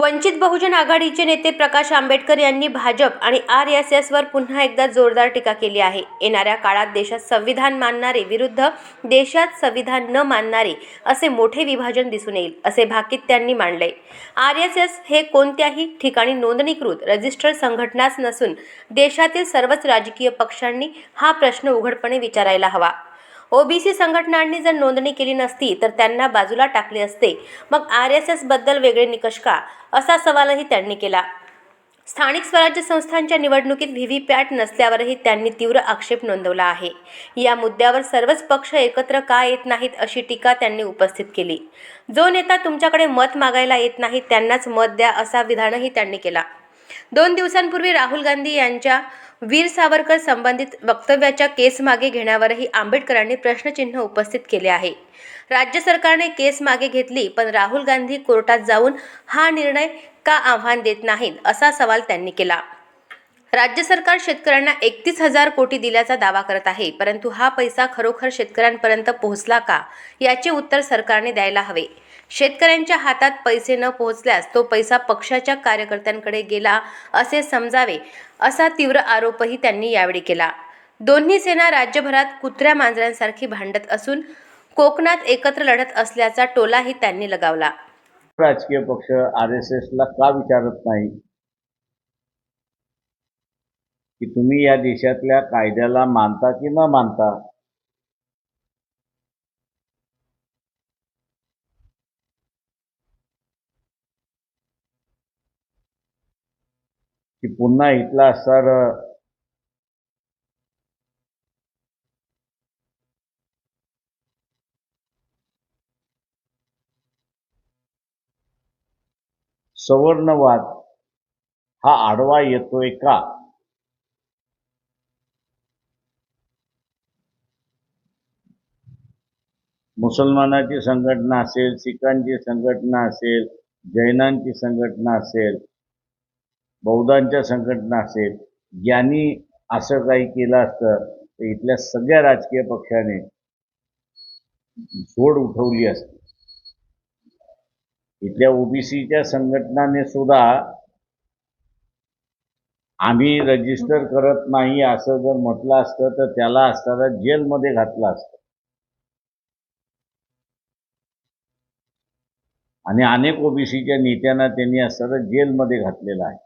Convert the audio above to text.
वंचित बहुजन आघाडीचे नेते प्रकाश आंबेडकर यांनी भाजप आणि आर एस एसवर पुन्हा एकदा जोरदार टीका केली आहे. येणाऱ्या काळात देशात संविधान मानणारे विरुद्ध देशात संविधान न मानणारे असे मोठे विभाजन दिसून येईल असे भाकीत त्यांनी मांडले. आर एस एस हे कोणत्याही ठिकाणी नोंदणीकृत रजिस्टर संघटनाच नसून देशातील सर्वच राजकीय पक्षांनी हा प्रश्न उघडपणे विचारायला हवा. ओबीसी संघटनांनी जर नोंदणी केली नसती तर त्यांना बाजूला टाकले असते. मग आर एस एसबद्दल वेगळे निकष का? असा सवालही त्यांनी केला. स्थानिक स्वराज्य संस्थांच्या निवडणुकीत व्ही व्ही पॅट नसल्यावरही त्यांनी तीव्र आक्षेप नोंदवला आहे. या मुद्द्यावर सर्वच पक्ष एकत्र का येत नाहीत अशी टीका त्यांनी उपस्थित केली. जो नेता तुमच्याकडे मत मागायला येत नाही त्यांनाच मत द्या असा विधानही त्यांनी केला. दोन दिवसांपूर्वी राहुल गांधी यांच्या वीर सावरकर संबंधित वक्तव्याच्या केस मागे घेण्यावरही आंबेडकरांनी प्रश्नचिन्ह उपस्थित केले आहे. राज्य सरकारने केस मागे घेतली पण राहुल गांधी कोर्टात जाऊन हा निर्णय का आव्हान देत नाहीत असा सवाल त्यांनी केला. राज्य सरकार शेतकऱ्यांना एकतीस हजार कोटी दिल्याचा दावा करत आहे परंतु हा पैसा खरोखर शेतकऱ्यांपर्यंत पोहोचला का? याचे उत्तर सरकारने द्यायला हवे. शेतकऱ्यांच्या हातात पैसे न पोहोचल्यास तो पैसा पक्षाच्या कार्यकर्त्यांकडे गेला असे समजावे असा तीव्र आरोपही त्यांनी यावेळी केला. दोन्ही सेना राज्यभरात कुत्र्या मांजरांसारखी भांडत असून कोकणात एकत्र लढत असल्याचा टोलाही त्यांनी लगावला. राजकीय पक्ष आर एस एसला का विचारत नाही? की तुम्ही या देशातल्या कायद्याला मानता की न मानता की पुन्हा इथला असणार सवर्णवाद हा आडवा येतोय का? मुसलमानाची संघटना असेल सिखांची संघटना असेल जैनांची संघटना असेल बौद्धांच्या संघटना असेल ज्यांनी असं काही केलं असतं तर इथल्या सगळ्या राजकीय पक्षाने झोड उठवली असती. इथल्या ओबीसीच्या संघटनाने सुद्धा आम्ही रजिस्टर करत नाही असं जर म्हटलं असतं तर त्याला असताना जेलमध्ये घातलं असतं. आणि अनेक ओबीसीच्या नेत्यांना त्यांनी असताना जेलमध्ये घातलेलं आहे.